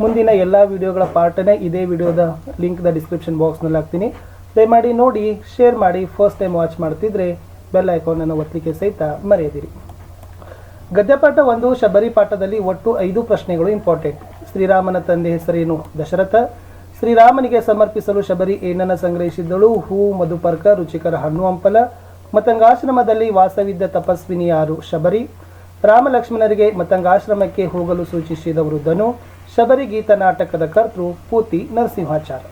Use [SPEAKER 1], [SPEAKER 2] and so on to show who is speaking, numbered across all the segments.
[SPEAKER 1] ಮುಂದಿನ ಎಲ್ಲ ವಿಡಿಯೋಗಳ ಪಾರ್ಟನೇ ಇದೇ ವಿಡಿಯೋದ ಲಿಂಕ್ನ ಡಿಸ್ಕ್ರಿಪ್ಷನ್ ಬಾಕ್ಸ್ನಲ್ಲಿ ಹಾಕ್ತೀನಿ. ದಯಮಾಡಿ ನೋಡಿ, ಶೇರ್ ಮಾಡಿ ಫಸ್ಟ್ ಟೈಮ್ ವಾಚ್ ಮಾಡ್ತಿದ್ರೆ ಬೆಲ್ ಐಕಾನನ್ನು ಒತ್ತಲಿಕ್ಕೆ ಸಹಿತ ಮರೆಯದಿರಿ. ಗದ್ಯಪಾಠ ಒಂದು, ಶಬರಿ ಪಾಠದಲ್ಲಿ ಒಟ್ಟು ಐದು ಪ್ರಶ್ನೆಗಳು ಇಂಪಾರ್ಟೆಂಟ್ ಶ್ರೀರಾಮನ ತಂದೆ ಹೆಸರೇನು? ದಶರಥ. ಶ್ರೀರಾಮನಿಗೆ ಸಮರ್ಪಿಸಲು ಶಬರಿ ಏನನ್ನ ಸಂಗ್ರಹಿಸಿದ್ದಳು? ಹೂ, ಮಧುಪರ್ಕ, ರುಚಿಕರ ಹಣ್ಣು, ಹಂಪಲ. ಮತಂಗಾಶ್ರಮದಲ್ಲಿ ವಾಸವಿದ್ದ ತಪಸ್ವಿನಿ ಯಾರು? ಶಬರಿ. ರಾಮ ಲಕ್ಷ್ಮಣರಿಗೆ ಮತಂಗಾಶ್ರಮಕ್ಕೆ ಹೋಗಲು ಸೂಚಿಸಿದವರು ಧನು. ಶಬರಿ ಗೀತ ನಾಟಕದ ಕರ್ತೃ ಪೂತಿ ನರಸಿಂಹಾಚಾರ.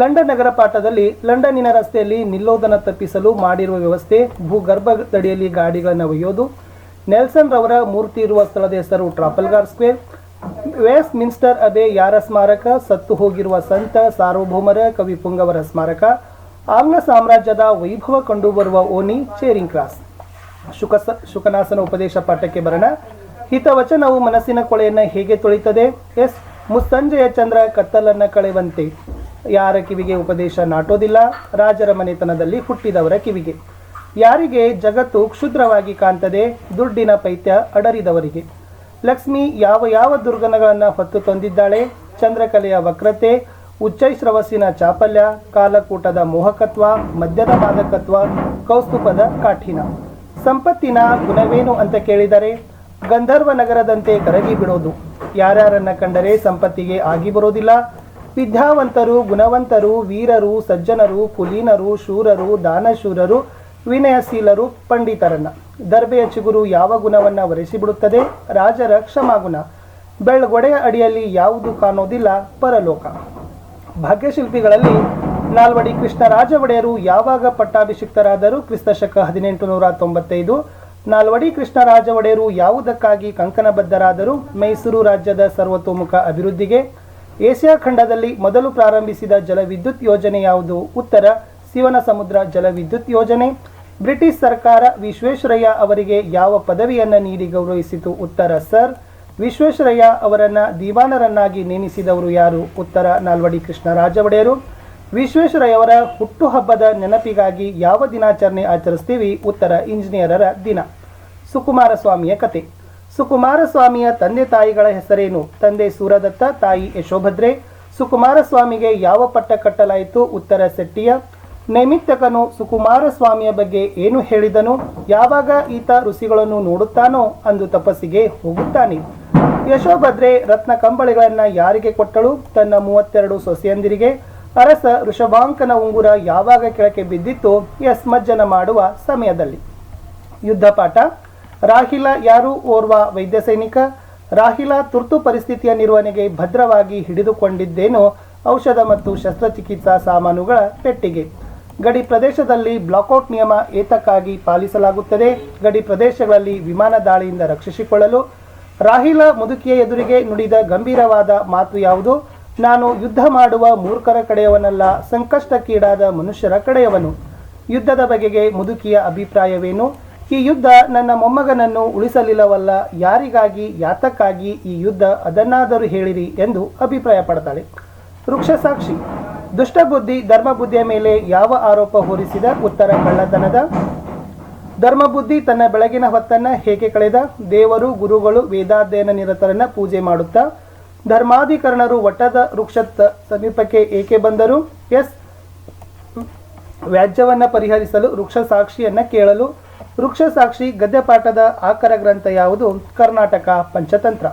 [SPEAKER 1] ಲಂಡನ್ ನಗರ ಪಾಠದಲ್ಲಿ ಲಂಡನ್ನಿನ ರಸ್ತೆಯಲ್ಲಿ ನಿಲ್ಲೋದನ ತಪ್ಪಿಸಲು ಮಾಡಿರುವ ವ್ಯವಸ್ಥೆ, ಭೂಗರ್ಭದಡಿಯಲ್ಲಿ ಗಾಡಿಗಳನ್ನು ಒಯ್ಯೋದು, ನೆಲ್ಸನ್ ರವರ ಮೂರ್ತಿ ಇರುವ ಸ್ಥಳದ ಹೆಸರು Trafalgar Square Westminster Abbey ಯಾರ ಸ್ಮಾರಕ, ಸತ್ತು ಹೋಗಿರುವ ಸಂತ ಸಾರ್ವಭೌಮರ ಕವಿ ಪುಂಗವರ ಸ್ಮಾರಕ ಆಂಗ್ಲ ಸಾಮ್ರಾಜ್ಯದ ವೈಭವ ಕಂಡುಬರುವ ಓನಿ ಚೇರಿಂಗ್ ಕ್ರಾಸ್. ಶುಕಸ ಶುಕನಾಸನ ಉಪದೇಶ ಪಾಠಕ್ಕೆ ಬರೋಣ. ಹಿತವಚನವು ಮನಸ್ಸಿನ ಕೊಳೆಯನ್ನು ಹೇಗೆ ತೊಳಿತದೆ? ಎಸ್. ಮುಸ್ಸಂಜೆಯ ಚಂದ್ರ ಕತ್ತಲನ್ನು ಕಳೆವಂತೆ. ಯಾರ ಕಿವಿಗೆ ಉಪದೇಶ ನಾಟೋದಿಲ್ಲ? ರಾಜರ ಮನೆತನದಲ್ಲಿ ಹುಟ್ಟಿದವರ ಕಿವಿಗೆ. ಯಾರಿಗೆ ಜಗತ್ತು ಕ್ಷುದ್ರವಾಗಿ ಕಾಣ್ತದೆ? ದುಡ್ಡಿನ ಪೈತ್ಯ ಅಡರಿದವರಿಗೆ. ಲಕ್ಷ್ಮಿ ಯಾವ ಯಾವ ದುರ್ಗನಗಳನ್ನು ಹೊತ್ತು ತಂದಿದ್ದಾಳೆ? ಚಂದ್ರಕಲೆಯ ವಕ್ರತೆ ಉಚ್ಚೈಶ್ರವಸ್ಸಿನ ಚಾಪಲ್ಯ, ಕಾಲಕೂಟದ ಮೋಹಕತ್ವ, ಮದ್ಯದ ಮಾದಕತ್ವ ಕೌಸ್ತುಪದ ಕಾಠಿನ ಸಂಪತ್ತಿನ ಗುಣವೇನು ಅಂತ ಕೇಳಿದರೆ ಗಂಧರ್ವ ನಗರದಂತೆ ಕರಗಿ ಬಿಡೋದು. ಯಾರ್ಯಾರನ್ನ ಕಂಡರೆ ಸಂಪತ್ತಿಗೆ ಆಗಿ ಬರೋದಿಲ್ಲ. ವಿದ್ಯಾವಂತರು, ಗುಣವಂತರು, ವೀರರು, ಸಜ್ಜನರು, ಕುಲೀನರು, ಶೂರರು, ದಾನಶೂರರು, ವಿನಯಶೀಲರು, ಪಂಡಿತರನ್ನ. ದರ್ಬೆಯ ಚಿಗುರು ಯಾವ ಗುಣವನ್ನ ಒರೆಸಿಬಿಡುತ್ತದೆ ರಾಜರ ಕ್ಷಮಾಗುಣ ಬೆಳ್ಗೊಡೆಯ ಅಡಿಯಲ್ಲಿ ಯಾವುದು ಕಾಣೋದಿಲ್ಲ? ಪರಲೋಕ. ಭಾಗ್ಯಶಿಲ್ಪಿಗಳಲ್ಲಿ ನಾಲ್ವಡಿ ಕೃಷ್ಣರಾಜ ಒಡೆಯರು ಯಾವಾಗ ಪಟ್ಟಾಭಿಷಿಕ್ತರಾದರೂ ಕ್ರಿಸ್ತಶಕ ಹದಿನೆಂಟು ನೂರ ತೊಂಬತ್ತೈದು. ನಾಲ್ವಡಿ ಕೃಷ್ಣರಾಜ ಒಡೆಯರು ಯಾವುದಕ್ಕಾಗಿ ಕಂಕಣಬದ್ಧರಾದರು? ಮೈಸೂರು ರಾಜ್ಯದ ಸರ್ವತೋಮುಖ ಅಭಿವೃದ್ಧಿಗೆ ಏಷ್ಯಾ ಖಂಡದಲ್ಲಿ ಮೊದಲು ಪ್ರಾರಂಭಿಸಿದ ಜಲವಿದ್ಯುತ್ ಯೋಜನೆ ಯಾವುದು? ಉತ್ತರ ಶಿವನ ಸಮುದ್ರ ಜಲವಿದ್ಯುತ್ ಯೋಜನೆ. ಬ್ರಿಟಿಷ್ ಸರ್ಕಾರ ವಿಶ್ವೇಶ್ವರಯ್ಯ ಅವರಿಗೆ ಯಾವ ಪದವಿಯನ್ನು ನೀಡಿ ಗೌರವಿಸಿತು? ಉತ್ತರ, ಸರ್. ವಿಶ್ವೇಶ್ವರಯ್ಯ ಅವರನ್ನು ದಿವಾನರನ್ನಾಗಿ ನೇಮಿಸಿದವರು ಯಾರು? ಉತ್ತರ, ನಾಲ್ವಡಿ ಕೃಷ್ಣರಾಜ ಒಡೆಯರು ವಿಶ್ವೇಶ್ವರಯ್ಯವರ ಹುಟ್ಟುಹಬ್ಬದ ನೆನಪಿಗಾಗಿ ಯಾವ ದಿನಾಚರಣೆ ಆಚರಿಸ್ತೀವಿ? ಉತ್ತರ ಇಂಜಿನಿಯರರ ದಿನ. ಸುಕುಮಾರ ಸ್ವಾಮಿಯ ಕತೆ. ಸುಕುಮಾರ ಸ್ವಾಮಿಯ ತಂದೆ ತಾಯಿಗಳ ಹೆಸರೇನು? ತಂದೆ ಸೂರದತ್ತ, ತಾಯಿ ಯಶೋಭದ್ರೆ. ಸುಕುಮಾರ ಸ್ವಾಮಿಗೆ ಯಾವ ಪಟ್ಟ ಕಟ್ಟಲಾಯಿತು? ಉತ್ತರ ಸೆಟ್ಟಿಯ ನೈಮಿತ್ತಕನು ಸುಕುಮಾರ ಸ್ವಾಮಿಯ ಬಗ್ಗೆ ಏನು ಹೇಳಿದನು? ಯಾವಾಗ ಈತ ಋಷಿಗಳನ್ನು ನೋಡುತ್ತಾನೋ ಅಂದು ತಪಸ್ಸಿಗೆ ಹೋಗುತ್ತಾನೆ. ಯಶೋಭದ್ರೆ ರತ್ನ ಕಂಬಳಿಗಳನ್ನ ಯಾರಿಗೆ ಕೊಟ್ಟಳು? ತನ್ನ ಮೂವತ್ತೆರಡು ಸೊಸೆಯಂದಿರಿಗೆ. ಅರಸ ಋಷಭಾಂಕನ ಉಂಗುರ ಯಾವಾಗ ಕೆಳಕ್ಕೆ ಬಿದ್ದಿತ್ತು ಎಸ್ ಮಜ್ಜನ ಮಾಡುವ ಸಮಯದಲ್ಲಿ. ಯುದ್ಧ ಪಾಠ. ರಾಹಿಲ ಯಾರು ಓರ್ವ ವೈದ್ಯ ಸೈನಿಕ? ರಾಹಿಲ ತುರ್ತು ಪರಿಸ್ಥಿತಿಯ ನಿರ್ವಹಣೆಗೆ ಭದ್ರವಾಗಿ ಹಿಡಿದುಕೊಂಡಿದ್ದೇನೋ ಔಷಧ ಮತ್ತು ಶಸ್ತ್ರಚಿಕಿತ್ಸಾ ಸಾಮಾನುಗಳ ಪೆಟ್ಟಿಗೆ. ಗಡಿ ಪ್ರದೇಶದಲ್ಲಿ ಬ್ಲಾಕೌಟ್ ನಿಯಮ ಏತಕ್ಕಾಗಿ ಪಾಲಿಸಲಾಗುತ್ತದೆ? ಗಡಿ ಪ್ರದೇಶಗಳಲ್ಲಿ ವಿಮಾನ ದಾಳಿಯಿಂದ ರಕ್ಷಿಸಿಕೊಳ್ಳಲು? ರಾಹಿಲ ಮುದುಕಿಯ ಎದುರಿಗೆ ನುಡಿದ ಗಂಭೀರವಾದ ಮಾತು ಯಾವುದು? ನಾನು ಯುದ್ಧ ಮಾಡುವ ಮೂರ್ಖರ ಕಡೆಯವನಲ್ಲ, ಸಂಕಷ್ಟಕ್ಕೀಡಾದ ಮನುಷ್ಯರ ಕಡೆಯವನು. ಯುದ್ಧದ ಬಗೆಗೆ ಮುದುಕಿಯ ಅಭಿಪ್ರಾಯವೇನು? ಈ ಯುದ್ಧ ನನ್ನ ಮೊಮ್ಮಗನನ್ನು ಉಳಿಸಲಿಲ್ಲವಲ್ಲ, ಯಾರಿಗಾಗಿ, ಯಾತಕ್ಕಾಗಿ ಈ ಯುದ್ಧ ಅದನ್ನಾದರೂ ಹೇಳಿರಿ ಎಂದು ಅಭಿಪ್ರಾಯ ಪಡ್ತಾಳೆ ವೃಕ್ಷಸಾಕ್ಷಿ, ದುಷ್ಟಬುದ್ಧಿ ಧರ್ಮಬುದ್ಧಿಯ ಮೇಲೆ ಯಾವ ಆರೋಪ ಹೊರಿಸಿದ ಉತ್ತರ ಕಳ್ಳತನದ? ಧರ್ಮಬುದ್ಧಿ ತನ್ನ ಬೆಳಗಿನ ಹೊತ್ತನ್ನ ಹೇಗೆ ಕಳೆದ? ದೇವರು, ಗುರುಗಳು, ವೇದಾಧ್ಯಯನ ನಿರತರನ್ನ ಪೂಜೆ ಮಾಡುತ್ತಾ? ಧರ್ಮಾಧಿಕರಣರು ವಟದ ವೃಕ್ಷದ ಸಮೀಪಕ್ಕೆ ಏಕೆ ಬಂದರು? ಎಸ್. ವ್ಯಾಜ್ಯವನ್ನು ಪರಿಹರಿಸಲು ವೃಕ್ಷ ಸಾಕ್ಷಿಯನ್ನು ಕೇಳಲು. ವೃಕ್ಷ ಸಾಕ್ಷಿ ಗದ್ಯಪಾಠದ ಆಕರ ಗ್ರಂಥ ಯಾವುದು? ಕರ್ನಾಟಕ ಪಂಚತಂತ್ರ.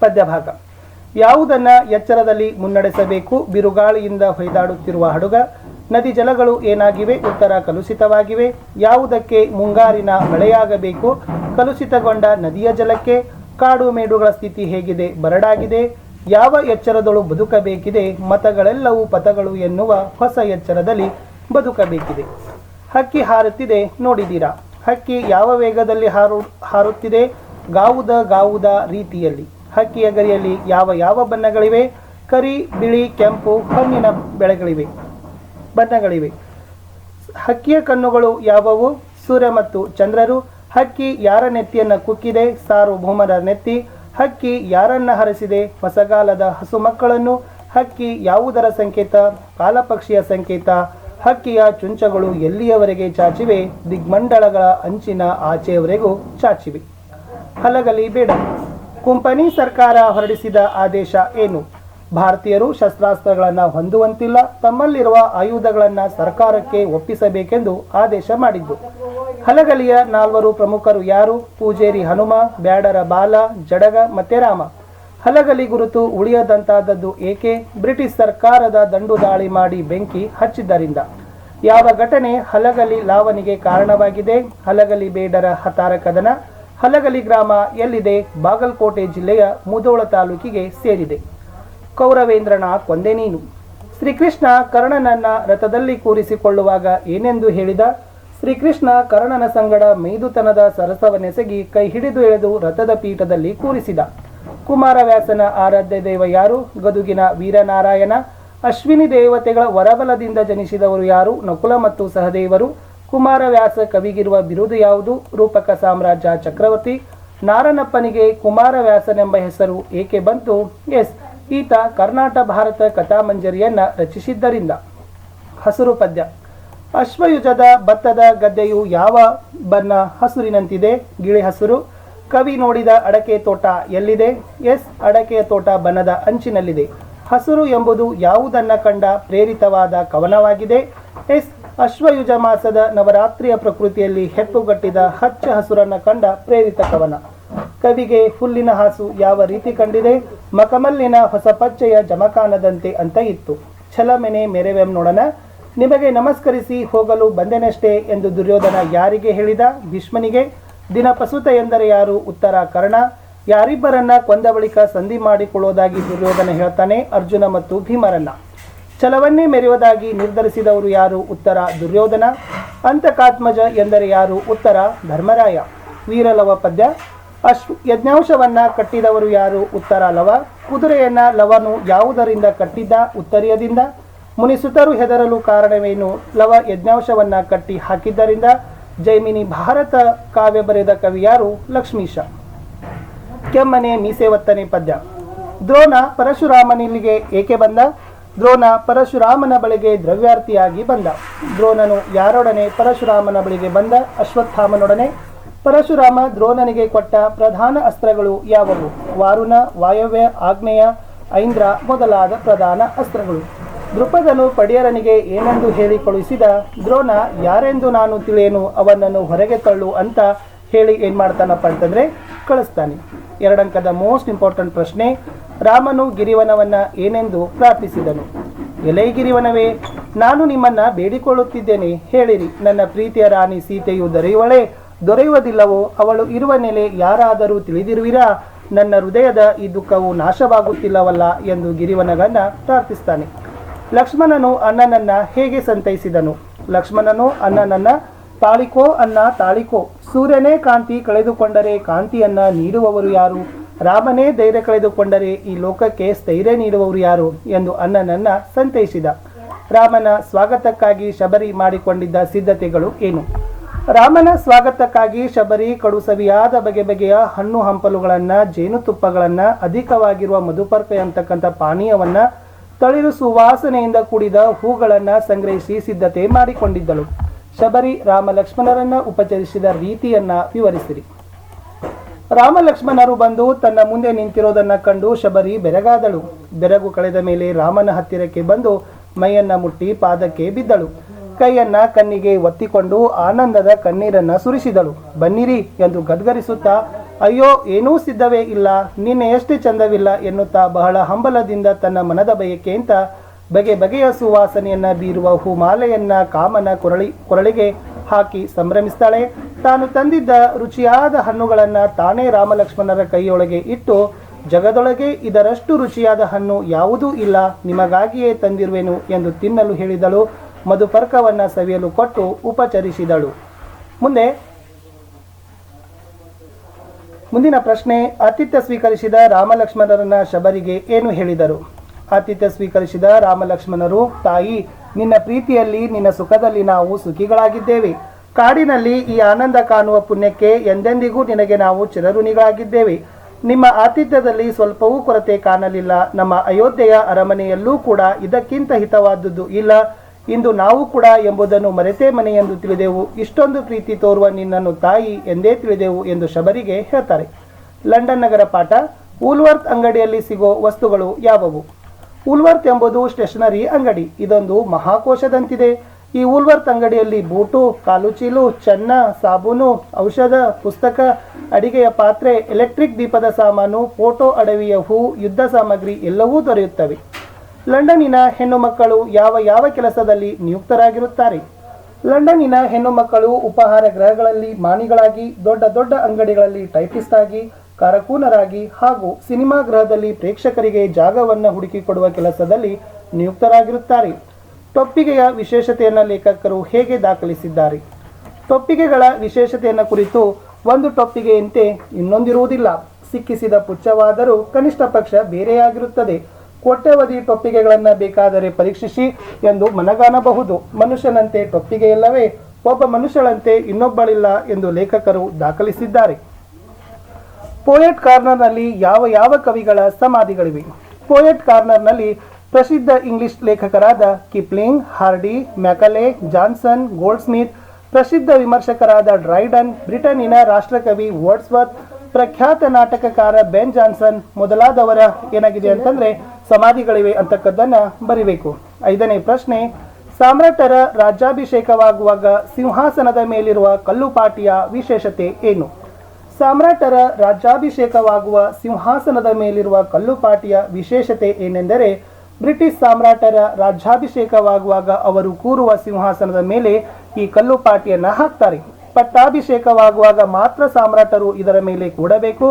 [SPEAKER 1] ಪದ್ಯಭಾಗ. ಯಾವುದನ್ನ ಎಚ್ಚರದಲ್ಲಿ ಮುನ್ನಡೆಸಬೇಕು? ಬಿರುಗಾಳಿಯಿಂದ ಹೊಯ್ದಾಡುತ್ತಿರುವ ಹಡುಗ. ನದಿ ಜಲಗಳು ಏನಾಗಿವೆ? ಉತ್ತರ ಕಲುಷಿತವಾಗಿವೆ. ಯಾವುದಕ್ಕೆ ಮುಂಗಾರಿನ ಮಳೆಯಾಗಬೇಕು? ಕಲುಷಿತಗೊಂಡ ನದಿಯ ಜಲಕ್ಕೆ. ಕಾಡು ಮೇಡುಗಳ ಸ್ಥಿತಿ ಹೇಗಿದೆ, ಬರಡಾಗಿದೆ, ಯಾವ ಎಚ್ಚರದಳು ಬದುಕಬೇಕಿದೆ, ಮತಗಳೆಲ್ಲವೂ ಪಥಗಳು ಎನ್ನುವ ಹೊಸ ಎಚ್ಚರದಲ್ಲಿ ಬದುಕಬೇಕಿದೆ. ಹಕ್ಕಿ ಹಾರುತ್ತಿದೆ, ನೋಡಿದ್ದೀರಾ? ಹಕ್ಕಿ ಯಾವ ವೇಗದಲ್ಲಿ ಹಾರು, ಹಾರುತ್ತಿದೆ? ಗಾವುದ ಗಾವುದ ರೀತಿಯಲ್ಲಿ. ಹಕ್ಕಿಯ ಗರಿಯಲ್ಲಿ ಯಾವ ಯಾವ ಬಣ್ಣಗಳಿವೆ? ಕರಿ, ಬಿಳಿ, ಕೆಂಪು, ಹಣ್ಣಿನ ಬೆಳೆಗಳಿವೆ. ಬಣ್ಣಗಳಿವೆ. ಹಕ್ಕಿಯ ಕಣ್ಣುಗಳು ಯಾವುವು? ಸೂರ್ಯ ಮತ್ತು ಚಂದ್ರರು. ಹಕ್ಕಿ ಯಾರ ನೆತ್ತಿಯನ್ನು ಕುಕ್ಕಿದೆ? ಸಾರ್ವಭೌಮರ ನೆತ್ತಿ. ಹಕ್ಕಿ ಯಾರನ್ನ ಹರಸಿದೆ? ಹೊಸಗಾಲದ ಹಸು ಮಕ್ಕಳನ್ನು. ಹಕ್ಕಿ ಯಾವುದರ ಸಂಕೇತ? ಕಾಲಪಕ್ಷಿಯ ಸಂಕೇತ. ಹಕ್ಕಿಯ ಚುಂಚಗಳು ಎಲ್ಲಿಯವರೆಗೆ ಚಾಚಿವೆ? ದಿಗ್ಮಂಡಳಗಳ ಅಂಚಿನ ಆಚೆಯವರೆಗೂ ಚಾಚಿವೆ. ಹಲಗಲಿ ಬೇಡ. ಕುಂಪನಿ ಸರ್ಕಾರ ಹೊರಡಿಸಿದ ಆದೇಶ ಏನು? ಭಾರತೀಯರು ಶಸ್ತ್ರಾಸ್ತ್ರಗಳನ್ನು ಹೊಂದುವಂತಿಲ್ಲ. ತಮ್ಮಲ್ಲಿರುವ ಆಯುಧಗಳನ್ನು ಸರ್ಕಾರಕ್ಕೆ ಒಪ್ಪಿಸಬೇಕೆಂದು ಆದೇಶ ಮಾಡಿದ್ದು. ಹಲಗಲಿಯ ನಾಲ್ವರು ಪ್ರಮುಖರು ಯಾರು? ಪೂಜೇರಿ ಹನುಮ, ಬ್ಯಾಡರ ಬಾಲ, ಜಡಗ ಮತ್ತೆ ರಾಮ. ಹಲಗಲಿ ಗುರುತು ಉಳಿಯದಂತಾದದ್ದು ಏಕೆ? ಬ್ರಿಟಿಷ್ ಸರ್ಕಾರದ ದಂಡು ದಾಳಿ ಮಾಡಿ ಬೆಂಕಿ ಹಚ್ಚಿದ್ದರಿಂದ. ಯಾವ ಘಟನೆ ಹಲಗಲಿ ಲಾವಣಿಗೆ ಕಾರಣವಾಗಿದೆ? ಹಲಗಲಿ ಬೇಡರ ಹತಾರ ಕದನ? ಹಲಗಲಿ ಗ್ರಾಮ ಎಲ್ಲಿದೆ? ಬಾಗಲಕೋಟೆ ಜಿಲ್ಲೆಯ ಮುದೋಳ ತಾಲೂಕಿಗೆ ಸೇರಿದೆ. ಕೌರವೇಂದ್ರನ ಕೊಂದೆ ನೀನು. ಶ್ರೀಕೃಷ್ಣ ಕರ್ಣನನ್ನ ರಥದಲ್ಲಿ ಕೂರಿಸಿಕೊಳ್ಳುವಾಗ ಏನೆಂದು ಹೇಳಿದ? ಶ್ರೀಕೃಷ್ಣ ಕರ್ಣನ ಸಂಗಡ ಮೈದುತನದ ಸರಸವನ್ನೆಸಗಿ ಕೈ ಹಿಡಿದು ಎಳೆದು ರಥದ ಪೀಠದಲ್ಲಿ ಕೂರಿಸಿದ. ಕುಮಾರವ್ಯಾಸನ ಆರಾಧ್ಯ ದೇವ ಯಾರು? ಗದುಗಿನ ವೀರನಾರಾಯಣ. ಅಶ್ವಿನಿ ದೇವತೆಗಳ ವರಬಲದಿಂದ ಜನಿಸಿದವರು ಯಾರು? ನಕುಲ ಮತ್ತು ಸಹದೇವರು. ಕುಮಾರವ್ಯಾಸ ಕವಿಗಿರುವ ಬಿರುದು ಯಾವುದು? ರೂಪಕ ಸಾಮ್ರಾಜ್ಯ ಚಕ್ರವರ್ತಿ. ನಾರನಪ್ಪನಿಗೆ ಕುಮಾರವ್ಯಾಸನೆಂಬ ಹೆಸರು ಏಕೆ ಬಂತು? ಎಸ್. ಈತ ಕರ್ನಾಟಕ ಭಾರತ ಕಥಾಮಂಜರಿಯನ್ನ ರಚಿಸಿದ್ದರಿಂದ. ಹಸಿರು ಪದ್ಯ. ಅಶ್ವಯುಜದ ಭತ್ತದ ಗದ್ದೆಯು ಯಾವ ಬಣ್ಣ ಹಸುರಿನಂತಿದೆ? ಗಿಳಿ ಹಸುರು. ಕವಿ ನೋಡಿದ ಅಡಕೆ ತೋಟ ಎಲ್ಲಿದೆ? ಎಸ್. ಅಡಕೆಯ ತೋಟ ಬಣ್ಣದ ಅಂಚಿನಲ್ಲಿದೆ. ಹಸುರು ಎಂಬುದು ಯಾವುದನ್ನ ಕಂಡ ಪ್ರೇರಿತವಾದ ಕವನವಾಗಿದೆ? ಎಸ್. ಅಶ್ವಯುಜ ಮಾಸದ ನವರಾತ್ರಿಯ ಪ್ರಕೃತಿಯಲ್ಲಿ ಹೆಪ್ಪುಗಟ್ಟಿದ ಹಚ್ಚ ಹಸುರನ್ನ ಕಂಡ ಪ್ರೇರಿತ ಕವನ. ಕವಿಗೆ ಹುಲ್ಲಿನ ಹಾಸು ಯಾವ ರೀತಿ ಕಂಡಿದೆ? ಮಕಮಲ್ಲಿನ ಹೊಸ ಪಚ್ಚೆಯ ಜಮಖಾನದಂತೆ ಅಂತ ಇತ್ತು. ಛಲಮೆನೆ ಮೆರೆವೆಂ ನೋಡನ ನಿಮಗೆ ನಮಸ್ಕರಿಸಿ ಹೋಗಲು ಬಂದೆನಷ್ಟೇ ಎಂದು ದುರ್ಯೋಧನ ಯಾರಿಗೆ ಹೇಳಿದ? ಭೀಷ್ಮನಿಗೆ. ದಿನ ಪಸುತ ಎಂದರೆ ಯಾರು? ಉತ್ತರ, ಕರ್ಣ. ಯಾರಿಬ್ಬರನ್ನ ಕೊಂದ ಬಳಿಕ ಸಂಧಿ ಮಾಡಿಕೊಳ್ಳೋದಾಗಿ ದುರ್ಯೋಧನ ಹೇಳ್ತಾನೆ, ಅರ್ಜುನ ಮತ್ತು ಭೀಮರನ್ನ. ಛಲವನ್ನೇ ಮೆರೆಯುವುದಾಗಿ ನಿರ್ಧರಿಸಿದವರು ಯಾರು? ಉತ್ತರ, ದುರ್ಯೋಧನ. ಅಂತಕಾತ್ಮಜ ಎಂದರೆ ಯಾರು? ಉತ್ತರ, ಧರ್ಮರಾಯ. ವೀರಲವ ಪದ್ಯ. ಅಶ್ವ, ಯಜ್ಞಾಂಶವನ್ನು ಕಟ್ಟಿದವರು ಯಾರು? ಉತ್ತರ, ಲವ. ಕುದುರೆಯನ್ನ ಲವನು ಯಾವುದರಿಂದ ಕಟ್ಟಿದ್ದ? ಉತ್ತರೀಯದಿಂದ. ಮುನಿಸುತರು ಹೆದರಲು ಕಾರಣವೇನು? ಲವ ಯಜ್ಞಾಂಶವನ್ನ ಕಟ್ಟಿ ಹಾಕಿದ್ದರಿಂದ ಜೈಮಿನಿ ಭಾರತ ಕಾವ್ಯ ಬರೆದ ಕವಿಯಾರು ಲಕ್ಷ್ಮೀಶ. ಕೆಮ್ಮನೆ ಮೀಸೆ ಒತ್ತನೆ ಪದ್ಯ. ದ್ರೋಣ ಪರಶುರಾಮನಿಲ್ಲಿಗೆ ಏಕೆ ಬಂದ? ದ್ರೋಣ ಪರಶುರಾಮನ ಬಳಿಗೆ ದ್ರವ್ಯಾರ್ಥಿಯಾಗಿ ಬಂದ. ದ್ರೋಣನು ಯಾರೊಡನೆ ಪರಶುರಾಮನ ಬಳಿಗೆ ಬಂದ? ಅಶ್ವತ್ಥಾಮನೊಡನೆ. ಪರಶುರಾಮ ದ್ರೋಣನಿಗೆ ಕೊಟ್ಟ ಪ್ರಧಾನ ಅಸ್ತ್ರಗಳು ಯಾವುವು? ವಾರುಣ, ವಾಯವ್ಯ, ಆಗ್ನೇಯ, ಐಂದ್ರ ಮೊದಲಾದ ಪ್ರಧಾನ ಅಸ್ತ್ರಗಳು. ದೃಪದನು ಪಡಿಯರನಿಗೆ ಏನೆಂದು ಹೇಳಿ ಕಳುಹಿಸಿದ, ದ್ರೋಣ, ಯಾರೆಂದು ನಾನು ತಿಳಿಯೇನು, ಅವನನ್ನು ಹೊರಗೆ ತಳ್ಳು ಅಂತ ಹೇಳಿ ಏನು ಮಾಡ್ತಾನಪ್ಪ ಅಂತಂದರೆ ಕಳಿಸ್ತಾನೆ. ಎರಡಂಕದ ಮೋಸ್ಟ್ ಇಂಪಾರ್ಟೆಂಟ್ ಪ್ರಶ್ನೆ, ರಾಮನು ಗಿರಿವನವನ್ನು ಏನೆಂದು ಪ್ರಾರ್ಥಿಸಿದನು. ಎಲೈ ಗಿರಿವನವೇ, ನಾನು ನಿಮ್ಮನ್ನ ಬೇಡಿಕೊಳ್ಳುತ್ತಿದ್ದೇನೆ, ಹೇಳಿರಿ, ನನ್ನ ಪ್ರೀತಿಯ ರಾಣಿ ಸೀತೆಯು ದೊರೆಯುವಳೆ, ದೊರೆಯುವುದಿಲ್ಲವೋ, ಅವಳು ಇರುವ ನೆಲೆ ಯಾರಾದರೂ ತಿಳಿದಿರುವಿರಾ? ನನ್ನ ಹೃದಯದ ಈ ದುಃಖವು ನಾಶವಾಗುತ್ತಿಲ್ಲವಲ್ಲ ಎಂದು ಗಿರಿವನಗನ್ನ ಪ್ರಾರ್ಥಿಸ್ತಾನೆ. ಲಕ್ಷ್ಮಣನು ಅಣ್ಣನನ್ನ ಹೇಗೆ ಸಂತೈಸಿದನು? ಲಕ್ಷ್ಮಣನು ಅಣ್ಣನನ್ನ, ತಾಳಿಕೋ ಅನ್ನ ತಾಳಿಕೋ. ಸೂರ್ಯನೇ ಕಾಂತಿ ಕಳೆದುಕೊಂಡರೆ ಕಾಂತಿಯನ್ನ ನೀಡುವವರು ಯಾರು? ರಾಮನೇ ಧೈರ್ಯ ಕಳೆದುಕೊಂಡರೆ ಈ ಲೋಕಕ್ಕೆ ಸ್ಥೈರ್ಯ ನೀಡುವವರು ಯಾರು? ಎಂದು ಅಣ್ಣನನ್ನ ಸಂತೈಸಿದ. ರಾಮನ ಸ್ವಾಗತಕ್ಕಾಗಿ ಶಬರಿ ಮಾಡಿಕೊಂಡಿದ್ದ ಸಿದ್ಧತೆಗಳು ಏನು? ರಾಮನ ಸ್ವಾಗತಕ್ಕಾಗಿ ಶಬರಿ ಕಡು ಸವಿಯಾದ ಬಗೆ ಬಗೆಯ ಹಣ್ಣು ಹಂಪಲುಗಳನ್ನ, ಜೇನುತುಪ್ಪಗಳನ್ನ, ಅಧಿಕವಾಗಿರುವ ಮಧುಪರ್ಕ ಅಂತಕ್ಕಂಥ ಪಾನೀಯವನ್ನ ತಳಿರು ಸುವಾಸನೆಯಿಂದ ಕೂಡಿದ ಹೂಗಳನ್ನ ಸಂಗ್ರಹಿಸಿ ಸಿದ್ಧತೆ ಮಾಡಿಕೊಂಡಿದ್ದಳು. ಶಬರಿ ರಾಮ ಲಕ್ಷ್ಮಣರನ್ನ ಉಪಚರಿಸಿದ ರೀತಿಯನ್ನ ವಿವರಿಸಿರಿ. ರಾಮ ಲಕ್ಷ್ಮಣರು ಬಂದು ತನ್ನ ಮುಂದೆ ನಿಂತಿರೋದನ್ನ ಕಂಡು ಶಬರಿ ಬೆರಗಾದಳು. ಬೆರಗು ಕಳೆದ ಮೇಲೆ ರಾಮನ ಹತ್ತಿರಕ್ಕೆ ಬಂದು ಮೈಯನ್ನ ಮುಟ್ಟಿ ಪಾದಕ್ಕೆ ಬಿದ್ದಳು. ಕೈಯನ್ನ ಕಣ್ಣಿಗೆ ಒತ್ತಿಕೊಂಡು ಆನಂದದ ಕಣ್ಣೀರನ್ನ ಸುರಿಸಿದಳು. ಬನ್ನಿರಿ ಎಂದು ಗದ್ಗರಿಸುತ್ತಾ ಅಯ್ಯೋ, ಏನೂ ಸಿದ್ಧವೇ ಇಲ್ಲ. ನಿನ್ನೆ ಎಷ್ಟು ಚಂದವಿಲ್ಲ ಎನ್ನುತ್ತಾ ಬಹಳ ಹಂಬಲದಿಂದ ತನ್ನ ಮನದ ಬಯಕೆ ಅಂತ ಬಗೆ ಬಗೆಯ ಸುವಾಸನೆಯನ್ನ ಬೀರುವ ಹೂಮಾಲೆಯನ್ನ ಕಾಮನ ಕೊರಳಿ, ಕೊರಳಿಗೆ ಹಾಕಿ ಸಂಭ್ರಮಿಸ್ತಾಳೆ. ತಾನು ತಂದಿದ್ದ ರುಚಿಯಾದ ಹಣ್ಣುಗಳನ್ನ ತಾನೇ ರಾಮಲಕ್ಷ್ಮಣರ ಕೈಯೊಳಗೆ ಇಟ್ಟು, ಜಗದೊಳಗೆ ಇದರಷ್ಟು ರುಚಿಯಾದ ಹಣ್ಣು ಯಾವುದೂ ಇಲ್ಲ, ನಿಮಗಾಗಿಯೇ ತಂದಿರುವೆನು ಎಂದು ತಿನ್ನಲು ಹೇಳಿದಳು. ಮಧುಪರ್ಕವನ್ನ ಸವಿಯಲು ಕೊಟ್ಟು ಉಪಚರಿಸಿದಳು. ಮುಂದೆ ಮುಂದಿನ ಪ್ರಶ್ನೆ, ಆತಿಥ್ಯ ಸ್ವೀಕರಿಸಿದ ರಾಮಲಕ್ಷ್ಮಣರನ್ನ ಶಬರಿಗೆ ಏನು ಹೇಳಿದರು? ಆತಿಥ್ಯ ಸ್ವೀಕರಿಸಿದ ರಾಮಲಕ್ಷ್ಮಣರು, ತಾಯಿ, ನಿನ್ನ ಪ್ರೀತಿಯಲ್ಲಿ, ನಿನ್ನ ಸುಖದಲ್ಲಿ ನಾವು ಸುಖಿಗಳಾಗಿದ್ದೇವೆ. ಕಾಡಿನಲ್ಲಿ ಈ ಆನಂದ ಕಾಣುವ ಪುಣ್ಯಕ್ಕೆ ಎಂದೆಂದಿಗೂ ನಿನಗೆ ನಾವು ಚಿರಋಣಿಗಳಾಗಿದ್ದೇವೆ. ನಿಮ್ಮ ಆತಿಥ್ಯದಲ್ಲಿ ಸ್ವಲ್ಪವೂ ಕೊರತೆ ಕಾಣಲಿಲ್ಲ. ನಮ್ಮ ಅಯೋಧ್ಯೆಯ ಅರಮನೆಯಲ್ಲೂ ಕೂಡ ಇದಕ್ಕಿಂತ ಹಿತವಾದದ್ದು ಇಲ್ಲ. ಇಂದು ನಾವು ಕೂಡ ಎಂಬುದನ್ನು ಮರೆತೇ ಮನೆ ಎಂದು ತಿಳಿದೆವು. ಇಷ್ಟೊಂದು ಪ್ರೀತಿ ತೋರುವ ನಿನ್ನನ್ನು ತಾಯಿ ಎಂದೇ ತಿಳಿದೆವು ಎಂದು ಶಬರಿಗೆ ಹೇಳ್ತಾರೆ. ಲಂಡನ್ ನಗರ ಪಾಠ, ಉಲ್ವರ್ತ್ ಅಂಗಡಿಯಲ್ಲಿ ಸಿಗೋ ವಸ್ತುಗಳು ಯಾವುವು? ಉಲ್ವರ್ತ್ ಎಂಬುದು ಸ್ಟೇಷನರಿ ಅಂಗಡಿ. ಇದೊಂದು ಮಹಾಕೋಶದಂತಿದೆ. ಈ ಉಲ್ವರ್ತ್ ಅಂಗಡಿಯಲ್ಲಿ ಬೂಟು ಕಾಲುಚೀಲು ಚೆನ್ನ, ಸಾಬೂನು, ಔಷಧ, ಪುಸ್ತಕ, ಅಡಿಗೆಯ ಪಾತ್ರೆ, ಎಲೆಕ್ಟ್ರಿಕ್ ದೀಪದ ಸಾಮಾನು, ಫೋಟೋ ಅಡವಿಯ ಹೂ, ಯುದ್ಧ ಸಾಮಗ್ರಿ ಎಲ್ಲವೂ ದೊರೆಯುತ್ತವೆ. ಲಂಡನ್ನಿನ ಹೆಣ್ಣು ಮಕ್ಕಳು ಯಾವ ಯಾವ ಕೆಲಸದಲ್ಲಿ ನಿಯುಕ್ತರಾಗಿರುತ್ತಾರೆ? ಲಂಡನ್ನಿನ ಹೆಣ್ಣು ಮಕ್ಕಳು ಉಪಹಾರ ಗೃಹಗಳಲ್ಲಿ ಮಾನಿಗಳಾಗಿ ದೊಡ್ಡ ದೊಡ್ಡ ಅಂಗಡಿಗಳಲ್ಲಿ ಟೈಪಿಸ್ಟ್ ಆಗಿ ಕಾರಕೂನರಾಗಿ ಹಾಗೂ ಸಿನಿಮಾ ಗೃಹದಲ್ಲಿ ಪ್ರೇಕ್ಷಕರಿಗೆ ಜಾಗವನ್ನು ಹುಡುಕಿಕೊಡುವ ಕೆಲಸದಲ್ಲಿ ನಿಯುಕ್ತರಾಗಿರುತ್ತಾರೆ. ಟೊಪ್ಪಿಗೆಯ ವಿಶೇಷತೆಯನ್ನು ಲೇಖಕರು ಹೇಗೆ ದಾಖಲಿಸಿದ್ದಾರೆ? ಟೊಪ್ಪಿಗೆಗಳ ವಿಶೇಷತೆಯನ್ನು ಕುರಿತು ಒಂದು ಟೊಪ್ಪಿಗೆಯಂತೆ ಇನ್ನೊಂದಿರುವುದಿಲ್ಲ. ಸಿಕ್ಕಿಸಿದ ಪುಚ್ಚವಾದರೂ ಕನಿಷ್ಠ ಪಕ್ಷ ಬೇರೆಯಾಗಿರುತ್ತದೆ. ಕೋಟ್ಯವಧಿ ಟೊಪ್ಪಿಗೆಗಳನ್ನು ಬೇಕಾದರೆ ಪರೀಕ್ಷಿಸಿ ಎಂದು ಮನಗಾಣಬಹುದು ಮನುಷ್ಯನಂತೆ ಟೊಪ್ಪಿಗೆಯಲ್ಲವೇ ಒಬ್ಬ ಮನುಷ್ಯಳಂತೆ ಇನ್ನೊಬ್ಬಳಿಲ್ಲ ಎಂದು ಲೇಖಕರು ದಾಖಲಿಸಿದ್ದಾರೆ. ಪೋಯೆಟ್ ಕಾರ್ನರ್ನಲ್ಲಿ ಯಾವ ಯಾವ ಕವಿಗಳ ಸಮಾಧಿಗಳಿವೆ? ಪೋಯೆಟ್ ಕಾರ್ನರ್ನಲ್ಲಿ ಪ್ರಸಿದ್ಧ English ಲೇಖಕರಾದ Kipling, Hardy, Macaulay, Johnson, Goldsmith, ಪ್ರಸಿದ್ಧ ವಿಮರ್ಶಕರಾದ ಡ್ರೈಡನ್, ಬ್ರಿಟನ್ನಿನ ರಾಷ್ಟ್ರಕವಿ ವರ್ಡ್ಸ್ವರ್ತ್, ಪ್ರಖ್ಯಾತ ನಾಟಕಕಾರ ಬೆನ್ ಜಾನ್ಸನ್ ಮೊದಲಾದವರ ಏನಾಗಿದೆ ಅಂತಂದ್ರೆ ಸಮಾಧಿಗಳಿವೆ ಅಂತಕ್ಕದ್ದನ್ನ ಬರಿಬೇಕು. ಐದನೇ ಪ್ರಶ್ನೆ, ಸಾಮ್ರಾಟರ ರಾಜ್ಯಾಭಿಷೇಕವಾಗುವಾಗ ಸಿಂಹಾಸನದ ಮೇಲಿರುವ ಕಲ್ಲುಪಾಟಿಯ ವಿಶೇಷತೆ ಏನು? ಸಾಮ್ರಾಟರ ರಾಜ್ಯಾಭಿಷೇಕವಾಗುವ ಸಿಂಹಾಸನದ ಮೇಲಿರುವ ಕಲ್ಲುಪಾಟಿಯ ವಿಶೇಷತೆ ಏನೆಂದರೆ, ಬ್ರಿಟಿಷ್ ಸಾಮ್ರಾಟರ ರಾಜ್ಯಾಭಿಷೇಕವಾಗುವಾಗ ಅವರು ಕೂರುವ ಸಿಂಹಾಸನದ ಮೇಲೆ ಈ ಕಲ್ಲುಪಾಟಿಯನ್ನು ಹಾಕ್ತಾರೆ. ಪಟ್ಟಾಭಿಷೇಕವಾಗುವಾಗ ಮಾತ್ರ ಸಾಮ್ರಾಟರು ಇದರ ಮೇಲೆ ಕೂಡಬೇಕು.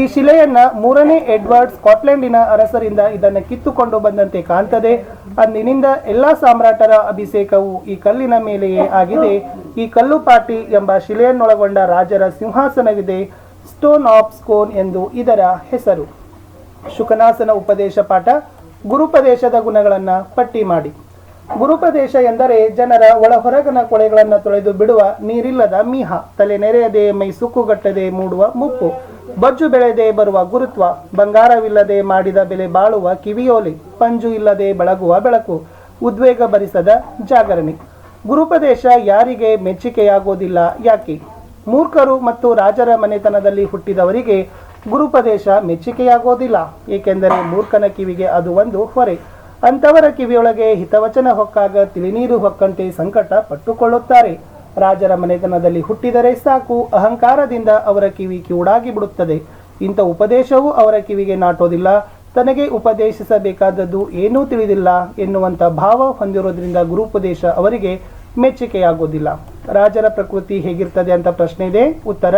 [SPEAKER 1] ಈ ಶಿಲೆಯನ್ನ ಮೂರನೇ ಎಡ್ವರ್ಡ್ ಸ್ಕಾಟ್ಲೆಂಡಿನ ಅರಸರಿಂದ ಇದನ್ನು ಕಿತ್ತುಕೊಂಡು ಬಂದಂತೆ ಕಾಣ್ತದೆ. ಅಂದಿನಿಂದ ಎಲ್ಲಾ ಸಾಮ್ರಾಟರ ಅಭಿಷೇಕವು ಈ ಕಲ್ಲಿನ ಮೇಲೆಯೇ ಆಗಿದೆ. ಈ ಕಲ್ಲು ಪಾಟಿ ಎಂಬ ಶಿಲೆಯನ್ನೊಳಗೊಂಡ ರಾಜರ ಸಿಂಹಾಸನವಿದೆ, ಸ್ಟೋನ್ ಆಫ್ ಸ್ಕೋನ್ ಎಂದು ಇದರ ಹೆಸರು. ಶುಕನಾಸನ ಉಪದೇಶ ಪಾಠ, ಗುರುಪದೇಶದ ಗುಣಗಳನ್ನು ಪಟ್ಟಿ ಮಾಡಿ. ಗುರುಪದೇಶ ಎಂದರೆ ಜನರ ಒಳ ಹೊರಗನ ಕೊಳೆಗಳನ್ನು ತೊಳೆದು ಬಿಡುವ ನೀರಿಲ್ಲದ ಮೀಹ, ತಲೆ ನೆರೆಯದೆ, ಮೈ ಸುಕ್ಕುಗಟ್ಟದೆ, ಮೂಡುವ ಮುಪ್ಪು. ಬಜ್ಜು ಬೆಳೆದೇ ಬರುವ ಗುರುತ್ವ, ಬಂಗಾರವಿಲ್ಲದೆ ಮಾಡಿದ ಬೆಲೆ ಬಾಳುವ ಕಿವಿಯೋಲೆ, ಪಂಜು ಇಲ್ಲದೆ ಬೆಳಗುವ ಬೆಳಕು, ಉದ್ವೇಗ ಭರಿಸದ ಜಾಗರಣೆ. ಗುರುಪದೇಶ ಯಾರಿಗೆ ಮೆಚ್ಚುಗೆಯಾಗೋದಿಲ್ಲ ಯಾಕೆ? ಮೂರ್ಖರು ಮತ್ತು ರಾಜರ ಮನೆತನದಲ್ಲಿ ಹುಟ್ಟಿದವರಿಗೆ ಗುರುಪದೇಶ ಮೆಚ್ಚುಗೆಯಾಗೋದಿಲ್ಲ ಏಕೆಂದರೆ ಮೂರ್ಖನ ಕಿವಿಗೆ ಅದು ಒಂದು ಹೊರೆ. ಅಂಥವರ ಕಿವಿಯೊಳಗೆ ಹಿತವಚನ ಹೊಕ್ಕಾಗ ತಿಳಿನೀರು ಹೊಕ್ಕಂತೆ ಸಂಕಟ ಪಟ್ಟುಕೊಳ್ಳುತ್ತಾರೆ. ರಾಜರ ಮನೆತನದಲ್ಲಿ ಹುಟ್ಟಿದರೆ ಸಾಕು, ಅಹಂಕಾರದಿಂದ ಅವರ ಕಿವಿ ಕಿವುಡಾಗಿ ಬಿಡುತ್ತದೆ. ಇಂಥ ಉಪದೇಶವೂ ಅವರ ಕಿವಿಗೆ ನಾಟೋದಿಲ್ಲ, ತನಗೆ ಉಪದೇಶಿಸಬೇಕಾದದ್ದು ಏನೂ ತಿಳಿದಿಲ್ಲ ಎನ್ನುವಂಥ ಭಾವ ಹೊಂದಿರೋದ್ರಿಂದ ಗುರುಪದೇಶ ಅವರಿಗೆ ಮೆಚ್ಚುಗೆಯಾಗೋದಿಲ್ಲ ರಾಜರ ಪ್ರಕೃತಿ ಹೇಗಿರ್ತದೆ ಅಂತ ಪ್ರಶ್ನೆ ಇದೆ. ಉತ್ತರ,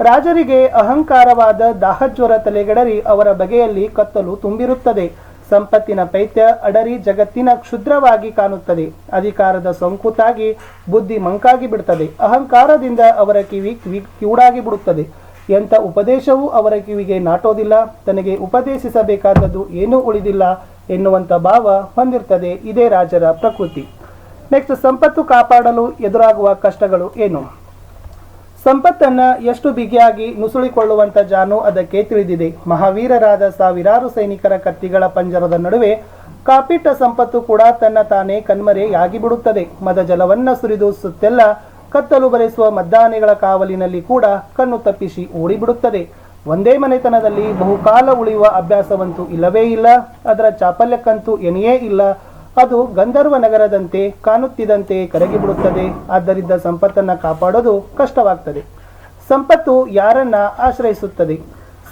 [SPEAKER 1] ರಾಜರಿಗೆ ಅಹಂಕಾರವಾದ ದಾಹಜ್ವರ ತಲೆಗೆಡರಿ ಅವರ ಬಗೆಯಲ್ಲಿ ಕತ್ತಲು ತುಂಬಿರುತ್ತದೆ. ಸಂಪತ್ತಿನ ಪೈತ್ಯ ಅಡರಿ ಜಗತ್ತಿನ ಕ್ಷುದ್ರವಾಗಿ ಕಾಣುತ್ತದೆ. ಅಧಿಕಾರದ ಸೋಂಕುತಾಗಿ ಬುದ್ಧಿ ಮಂಕಾಗಿ ಬಿಡುತ್ತದೆ ಅಹಂಕಾರದಿಂದ ಅವರ ಕಿವಿ ಕಿವಿ ಕಿವುಡಾಗಿ ಬಿಡುತ್ತದೆ. ಎಂಥ ಉಪದೇಶವೂ ಅವರ ಕಿವಿಗೆ ನಾಟೋದಿಲ್ಲ. ತನಗೆ ಉಪದೇಶಿಸಬೇಕಾದದ್ದು ಏನೂ ಉಳಿದಿಲ್ಲ ಎನ್ನುವಂಥ ಭಾವ ಹೊಂದಿರ್ತದೆ ಇದೇ ರಾಜರ ಪ್ರಕೃತಿ. ನೆಕ್ಸ್ಟ್ ಸಂಪತ್ತು ಕಾಪಾಡಲು ಎದುರಾಗುವ ಕಷ್ಟಗಳು ಏನು? ಸಂಪತ್ತನ್ನ ಎಷ್ಟು ಬಿಗಿಯಾಗಿ ನುಸುಳಿಕೊಳ್ಳುವಂತ ಜಾನು ಅದಕ್ಕೆ ತಿಳಿದಿದೆ. ಮಹಾವೀರರಾದ ಸಾವಿರಾರು ಸೈನಿಕರ ಕತ್ತಿಗಳ ಪಂಜರದ ನಡುವೆ ಕಾಪಿಟ್ಟ ಸಂಪತ್ತು ಕೂಡ ತನ್ನ ತಾನೇ ಕಣ್ಮರೆಯಾಗಿ ಬಿಡುತ್ತದೆ ಮದ ಜಲವನ್ನ ಸುರಿದು ಸುತ್ತೆಲ್ಲ ಕತ್ತಲು ಬರೆಸುವ ಮದ್ದಾನೆಗಳ ಕಾವಲಿನಲ್ಲಿ ಕೂಡ ಕಣ್ಣು ತಪ್ಪಿಸಿ ಓಡಿಬಿಡುತ್ತದೆ. ಒಂದೇ ಮನೆತನದಲ್ಲಿ ಬಹುಕಾಲ ಉಳಿಯುವ ಅಭ್ಯಾಸವಂತೂ ಇಲ್ಲವೇ ಇಲ್ಲ. ಅದರ ಚಾಪಲ್ಯಕ್ಕಂತೂ ಎಣೆಯೇ ಇಲ್ಲ. ಅದು ಗಂಧರ್ವ ನಗರದಂತೆ ಕಾಣುತ್ತಿದ್ದಂತೆ ಕರಗಿಬಿಡುತ್ತದೆ. ಆದ್ದರಿಂದ ಸಂಪತ್ತನ್ನು ಕಾಪಾಡೋದು ಕಷ್ಟವಾಗ್ತದೆ. ಸಂಪತ್ತು ಯಾರನ್ನ ಆಶ್ರಯಿಸುತ್ತದೆ?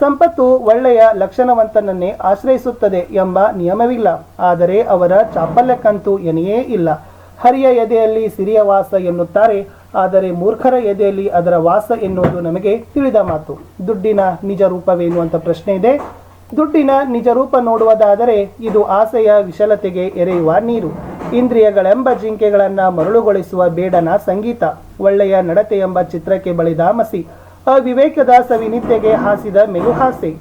[SPEAKER 1] ಸಂಪತ್ತು ಒಳ್ಳೆಯ ಲಕ್ಷಣವಂತನನ್ನೇ ಆಶ್ರಯಿಸುತ್ತದೆ ಎಂಬ ನಿಯಮವಿಲ್ಲ. ಆದರೆ ಅವರ ಚಾಪಲ್ಯಕ್ಕಂತೂ ಎನೆಯೇ ಇಲ್ಲ. ಹರಿಯ ಎದೆಯಲ್ಲಿ ಸಿರಿಯ ವಾಸ ಎನ್ನುತ್ತಾರೆ. ಆದರೆ ಮೂರ್ಖರ ಎದೆಯಲ್ಲಿ ಅದರ ವಾಸ ಎನ್ನುವುದು ನಮಗೆ ತಿಳಿದ ಮಾತು. ದುಡ್ಡಿನ ನಿಜ ರೂಪವೇನು ಅಂತ ಪ್ರಶ್ನೆ ಇದೆ. ದುಡ್ಡಿನ ನಿಜ ರೂಪ ನೋಡುವುದಾದರೆ ಇದು ಆಸೆಯ ವಿಶಲತೆಗೆ ಎರೆಯುವ ನೀರು. ಇಂದ್ರಿಯಗಳೆಂಬ ಜಿಂಕೆಗಳನ್ನು ಮರಳುಗೊಳಿಸುವ ಬೇಡನ ಸಂಗೀತ. ಒಳ್ಳೆಯ ನಡತೆ ಎಂಬ ಚಿತ್ರಕ್ಕೆ ಬಳಿದ ಮಸಿ. ಅವಿವೇಕದ ಸವಿನಿತ್ಯಗೆ ಹಾಸಿದ ಮೆಲುಹಾಸೆ.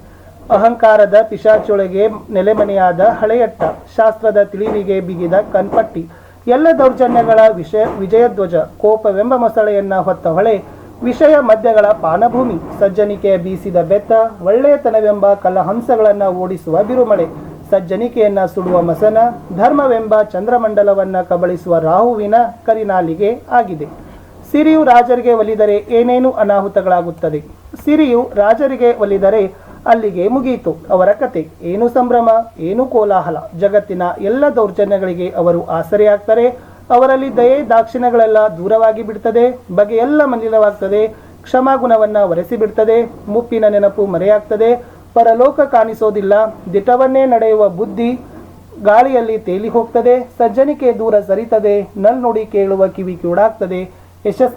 [SPEAKER 1] ಅಹಂಕಾರದ ಪಿಶಾಚೊಳಗೆ ನೆಲೆಮನೆಯಾದ ಹಳೆಯಟ್ಟ. ಶಾಸ್ತ್ರದ ತಿಳಿವಿಗೆ ಬಿಗಿದ ಕನ್ಪಟ್ಟಿ ಎಲ್ಲ ದೌರ್ಜನ್ಯಗಳ ವಿಷಯ ವಿಜಯಧ್ವಜ, ಕೋಪವೆಂಬ ಮೊಸಳೆಯನ್ನ ಹೊತ್ತ ಹೊಳೆ. ವಿಷಯ ಮದ್ಯಗಳ ಪಾನಭೂಮಿ, ಸಜ್ಜನಿಕೆ ಬೀಸಿದ ಬೆತ್ತ, ಒಳ್ಳೆಯತನವೆಂಬ ಕಲಹಂಸಗಳನ್ನು ಓಡಿಸುವ ಬಿರುಮಳೆ, ಸಜ್ಜನಿಕೆಯನ್ನ ಸುಡುವ ಮಸನ, ಧರ್ಮವೆಂಬ ಚಂದ್ರಮಂಡಲವನ್ನ ಕಬಳಿಸುವ ರಾಹುವಿನ ಕರಿನಾಲಿಗೆ ಆಗಿದೆ. ಸಿರಿಯು ರಾಜರಿಗೆ ಒಲಿದರೆ ಏನೇನು ಅನಾಹುತಗಳಾಗುತ್ತದೆ? ಸಿರಿಯು ರಾಜರಿಗೆ ಒಲಿದರೆ ಅಲ್ಲಿಗೆ ಮುಗಿಯಿತು ಅವರ ಕತೆ. ಏನು ಸಂಭ್ರಮ, ಏನು ಕೋಲಾಹಲ? ಜಗತ್ತಿನ ಎಲ್ಲ ದೌರ್ಜನ್ಯಗಳಿಗೆ ಅವರು ಆಸರೆಯಾಗ್ತಾರೆ ಅವರಲ್ಲಿ ದಯೆ ದಾಕ್ಷಿಣ್ಯಗಳೆಲ್ಲ ದೂರವಾಗಿ ಬಿಡ್ತದೆ ಬಗೆಯೆಲ್ಲ ಮಲಿನವಾಗ್ತದೆ ಕ್ಷಮಾಗುಣವನ್ನ ಒರೆಸಿ ಬಿಡ್ತದೆ, ಮುಪ್ಪಿನ ನೆನಪು ಮರೆಯಾಗ್ತದೆ, ಪರಲೋಕ ಕಾಣಿಸೋದಿಲ್ಲ, ದಿಟವನ್ನೇ ನಡೆಯುವ ಬುದ್ಧಿ ಗಾಳಿಯಲ್ಲಿ ತೇಲಿ ಹೋಗ್ತದೆ ಸಜ್ಜನಿಕೆ ದೂರ ಸರಿತದೆ ನಲ್ ನುಡಿ ಕೇಳುವ ಕಿವಿ ಕೂಡಾಗ್ತದೆ ಯಶಸ್